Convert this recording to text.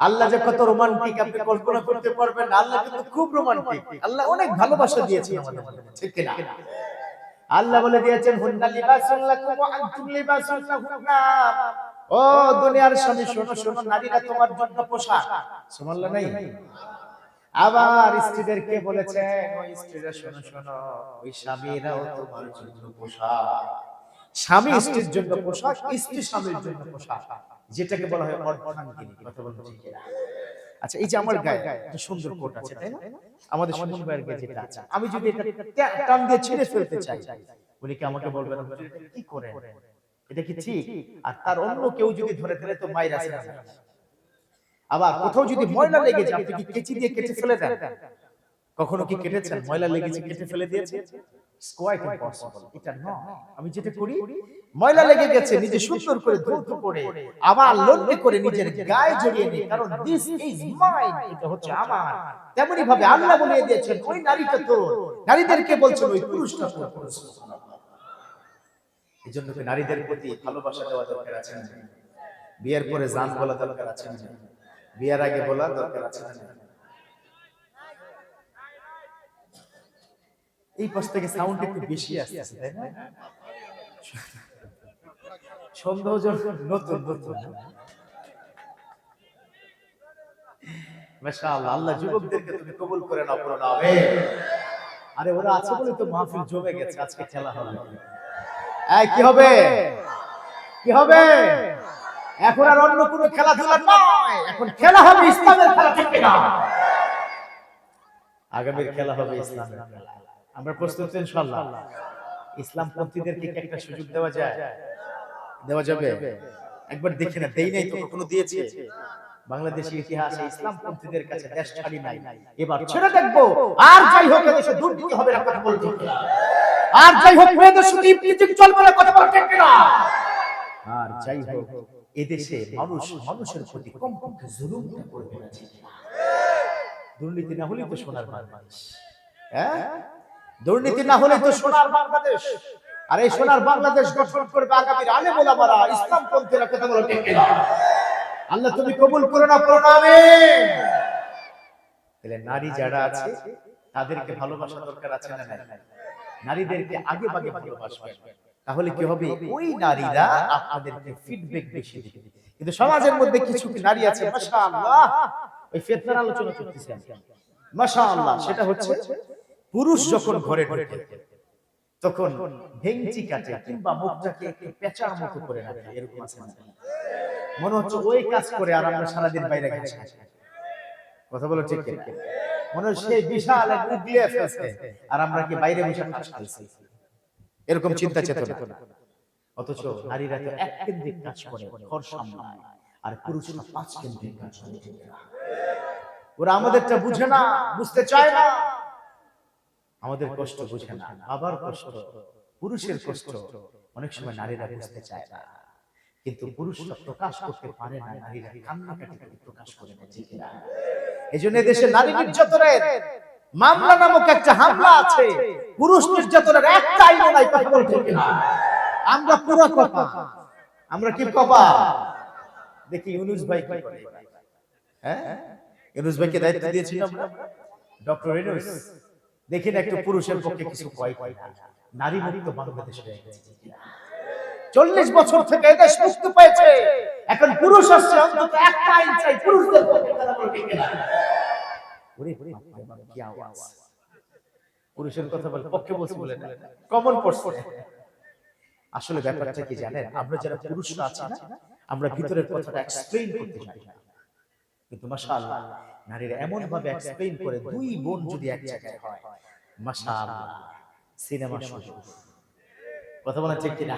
আল্লাহ যে কত রোমান্টিক আপনি কল্পনা করতে পারবেন আল্লাহ কিন্তু খুব রোমান্টিক আল্লাহ অনেক ভালোবাসা দিয়েছেন আমাদের ঠিক কিনা? আল্লাহ বলে দিয়েছেন হুন্না লিবাসুল লাকুম ওয়া আনতুম লিবাসুল লাহুন্না। ও দুনিয়ার স্বামী শোনো শোনো নারীরা তোমার জন্য পোশাক। সুবহানাল্লাহ নাই? আবার স্ত্রীদেরকে বলেছেন ওই স্ত্রীরা শোনো শোনো ওই স্বামীরাও তোমার জন্য পোশাক। স্বামী স্ত্রীর জন্য পোশাক স্ত্রী স্বামীর জন্য পোশাক। যেটাকে বলা হয় অর্ধাঙ্গিনী কথা বলতে আচ্ছা এই যে আমার গায়ে একটা সুন্দর কোট আছে তাই না? আমাদের সুমন ভাইয়ের গায়ে যেটা আছে আমি যদি এটা টান দিয়ে ছিঁড়ে ফেলতে চাই উনি কি আমাকে বলবেন? "হুজুর, এটা কি করে এটা কি ঠিক? আর তার অন্য কেউ যদি ধরে ফেলে তো মায়ের আছে আবার কোথাও যদি ময়লা লেগে যায় আপনি কি কেচি দিয়ে কেটে ফেলে দেন? কখনো কি কেটেছেন? ময়লা লেগেছে কেটে ফেলে দিয়েছে impossible. এটা নয়। আমি যেটা করি ময়লা লেগে গেছে নিজে সুন্দর করে ধৌত করে আবার লন্ডে করে নিজের গায়ে জড়িয়ে নিই কারণ দিস ইজ মাইন এটা হচ্ছে আমার। তেমনি ভাবে আল্লাহ বলে দিয়েছেন ওই নারীটা তো নারীদেরকে বলছেন ওই পুরুষটা তো পুরুষ। এই জন্য কি নারীদের প্রতি ভালোবাসা দেওয়া দরকার আছে। বিয়ের পরে জান বলা দরকার আছে। বিয়ের আগে বলা দরকার আছে। এই পাশ থেকে সাউন্ড একটু বেশি আসছে তাই না? সন্দেহজনক নতুন নতুন। মাশাআল্লাহ আল্লাহ যুবকদেরকে তুমি কবুল করে নাও পুরো আমিন আরে ওরা আছে বলে তো মাহফিল জমে গেছে আজকে খেলা হবে। এই কি হবে? কি হবে? এখন আর অন্য কোনো খেলাধুলা নয়। এখন খেলা হবে ইসলামের খেলা ঠিক না। আগামীর খেলা হবে ইসলামের খেলা। আমরা প্রস্তুত ইনশাআল্লাহ। ইসলাম পন্থীদেরকে একটা সুযোগ দেওয়া যায়? দেওয়া যাবে? একবার দেখে না দেই নাই তো কখনো দিয়েছে। বাংলাদেশের ইতিহাসে ইসলাম পন্থীদের কাছে দেশ ছাড়ি নাই। এবার ছেড়ে দেখব। আর যাই হোক এদেশে দুর্নীতি হবে না কথা বলতে। আর যাই হোক মেয়েদের সাথে ইপটিজিং চলবে না কথা বলতে না আর যাই হোক এদেশে মানুষ মানুষের প্রতি কমপক্ষে করবে না দুর্নীতি না হলেই তো সোনার বাংলাদেশ। হ্যাঁ? দুর্নীতি না হলে তো সোনার বাংলাদেশ। আর এই সোনার বাংলাদেশ গঠন করবে আগামীর আলে মোলামারা ইসলাম পন্থীরা কথা বলো আল্লাহ তুমি কবুল করো না না তাহলে নারী যারা আছে তাদেরকে ভালোবাসা দরকার আছে না নাই? নারীদেরকে আগে ভাগে ভালোবাসবে তাহলে কি হবে? ওই নারীরা আপনাদেরকে ফিডব্যাক বেশি দিবে। কিন্তু সমাজের মধ্যে কিছু কি নারী আছে মাশাআল্লাহ। ওই ফিতনার আলোচনা করতেছি মাশাআল্লাহ সেটা হচ্ছে পুরুষ যখন ঘরে ঢোকে তখন ভেঙচি কাটে কিংবা মুখটাকে একটু পেঁচার মতো করে রাখে এরকম আছে? মনে হচ্ছে ওই কাজ করে আর আমরা সারাদিন বাইরে গেছি কথা বলো ঠিক? মনে হচ্ছে সেই বিশাল এক আর আমরা কি বাইরে বসে কাজ খাইছি এরকম চিন্তা চেতনা। অথচ নারীরা তো এক কেন্দ্রিক কাজ করে ঘর সামলায় আর পুরুষরা পাঁচ কেন্দ্রিক কাজ করে। ওরা আমাদেরটা বুঝে না বুঝতে চায় না। আমাদের কষ্ট বুঝে না বাবার কষ্ট। পুরুষের কষ্ট অনেক সময় নারীরা বুঝতে চায় না। কিন্তু পুরুষরা প্রকাশ করতে পারে না নারীরা কান্নাকাটি করে প্রকাশ করে না ঠিক না এই জন্য দেশে নারী নির্যাতনের মামলা নামক একটা হামলা আছে। পুরুষ নির্যাতনের একটা আইন নাই কথা বলতে না আমরা পুরো কথা আমরা কি কবা দেখি ইউনুস ভাই কি করে হ্যাঁ? ইউনুস ভাইকে দায়িত্ব দিয়েছিলাম ডক্টর ইউনুস। দেখি না একটু পুরুষের পক্ষে কিছু কয় কয় না। নারী মুক্ত বাংলাদেশ হয়ে গেছে চল্লিশ বছর থেকে এদেশ মুক্তি পেয়েছে। এখন পুরুষ আসছে অন্তত একটা আইন চাই পুরুষদের। পুরুষের কথা বলে পক্ষে বলছে বলে কমন পড়ছে আসলে ব্যাপারটা কি জানেন? আমরা যারা পুরুষরা আছি না আমরা ভিতরের কথাটা এক্সপ্লেইন করতে চাই না। কিন্তু মাশাআল্লাহ নারীরা এমন ভাবে এক্সপ্লেইন করে দুই বোন যদি এক জায়গায় হয়। মাশাআল্লাহ। সিনেমা শুরু। কথা বলা ঠিক কিনা?